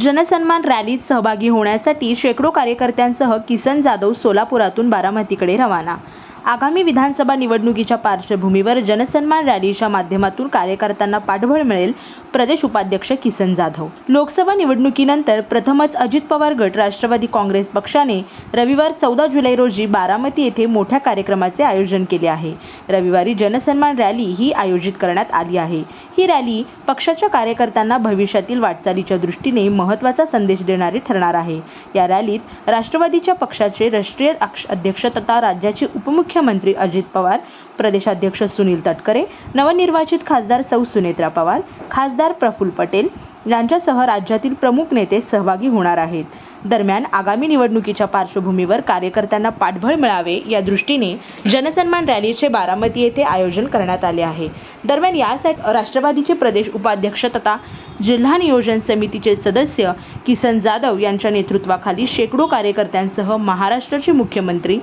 जनसन्मान रॅलीत सहभागी होण्यासाठी शेकडो कार्यकर्त्यांसह किसन जाधव सोलापुरातून बारामतीकडे रवाना. आगामी विधानसभा निवडणुकीच्या पार्श्वभूमीवर जनसन्मान रॅलीच्या माध्यमातून कार्यकर्त्यांना पाठबळ मिळेल प्रदेश उपाध्यक्ष किसन जाधव. लोकसभा निवडणुकीनंतर प्रथमच अजित पवार गट राष्ट्रवादी काँग्रेस पक्षाने रविवार चौदा जुलै रोजी बारामती येथे मोठ्या कार्यक्रमाचे आयोजन केले आहे. रविवारी जनसन्मान रॅली ही आयोजित करण्यात आली आहे. ही रॅली पक्षाच्या कार्यकर्त्यांना भविष्यातील वाटचालीच्या दृष्टीने महत्त्वाचा संदेश देणारी ठरणार आहे. या रॅलीत राष्ट्रवादीच्या पक्षाचे राष्ट्रीय अध्यक्ष तथा राज्याचे उपमुख्यमंत्री अजित पवार प्रदेशाध्यक्ष सुनील तटकरे नवनिर्वाचित खासदार सौ सुनेत्रा पवार खासदार प्रफुल्ल पटेल यांच्यासह राज्यातील प्रमुख नेते सहभागी होणार आहेत. दरम्यान आगामी निवडणुकीच्या पार्श्वभूमीवर कार्यकर्त्यांना पाठबळ मिळावे या दृष्टीने जनसन्मान रॅलीचे बारामती येथे आयोजन करण्यात आले आहे. दरम्यान यासाठी राष्ट्रवादीचे प्रदेश उपाध्यक्ष तथा जिल्हा नियोजन समितीचे सदस्य किसन जाधव यांच्या नेतृत्वाखाली शेकडो कार्यकर्त्यांसह महाराष्ट्राचे मुख्यमंत्री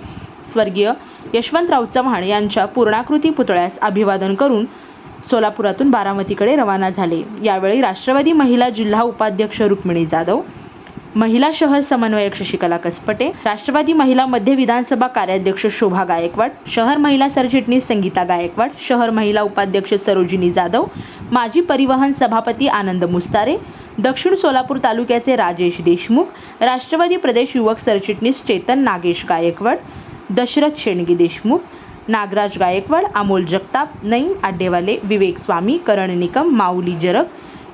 स्वर्गीय यशवंतराव चव्हाण यांच्या पूर्णाकृती पुतळ्यास अभिवादन करून सोलापुरातून बारामतीकडे रवाना झाले. यावेळी राष्ट्रवादी महिला जिल्हा उपाध्यक्ष रुक्मिणी जाधव महिला शहर समन्वयक शशिकला कसपटे राष्ट्रवादी महिला मध्य विधानसभा कार्याध्यक्ष शोभा गायकवाड शहर महिला सरचिटणीस संगीता गायकवाड शहर महिला उपाध्यक्ष सरोजिनी जाधव माजी परिवहन सभापती आनंद मुस्तारे दक्षिण सोलापूर तालुक्याचे राजेश देशमुख राष्ट्रवादी प्रदेश युवक सरचिटणीस चेतन नागेश गायकवाड दशरथ शेणगी देशमुख नागराज गायकवाड अमोल जगताप नईम आड्डेवाले विवेक स्वामी करण निकम माऊली जरग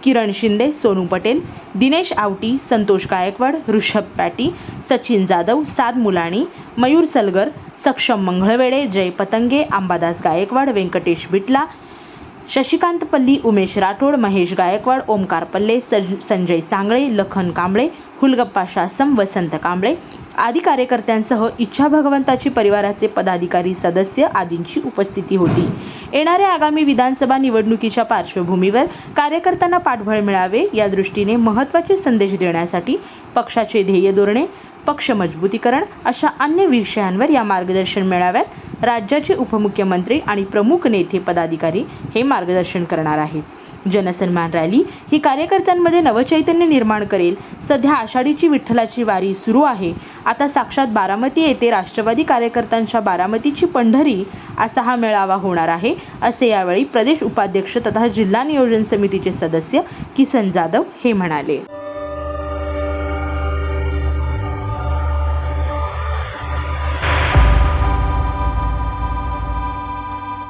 किरण शिंदे सोनू पटेल दिनेश आवटी संतोष गायकवाड ऋषभ पॅटी सचिन जाधव साद मुलाणी मयूर सलगर सक्षम मंगळवेळे जय पतंगे अंबादास गायकवाड व्यंकटेश बिटला शशिकांत पल्ली उमेश राठोड महेश गायकवाड ओमकार पल्ले सं संजय सांगळे लखन कांबळे हुलगप्पा शासम वसंत कांबळे आदी कार्यकर्त्यांसह इच्छा भगवंताची परिवाराचे पदाधिकारी सदस्य आदींची उपस्थिती होती. येणाऱ्या आगामी विधानसभा निवडणुकीच्या पार्श्वभूमीवर कार्यकर्त्यांना पाठबळ मिळावे या दृष्टीने महत्त्वाचे संदेश देण्यासाठी पक्षाचे ध्येय धोरणे पक्ष मजबूतीकरण अशा अन्य विषयांवर या मार्गदर्शन मेळाव्यात राज्याचे उपमुख्यमंत्री आणि प्रमुख नेते पदाधिकारी हे मार्गदर्शन करणार आहेत. जनसन्मान रॅली ही कार्यकर्त्यांमध्ये नवचैतन्य निर्माण करेल. सध्या आषाढीची विठ्ठलाची वारी सुरू आहे. आता साक्षात बारामती येथे राष्ट्रवादी कार्यकर्त्यांच्या बारामतीची पंढरी असा हा मेळावा होणार आहे असे यावेळी प्रदेश उपाध्यक्ष तथा जिल्हा नियोजन समितीचे सदस्य किसन जाधव हे म्हणाले.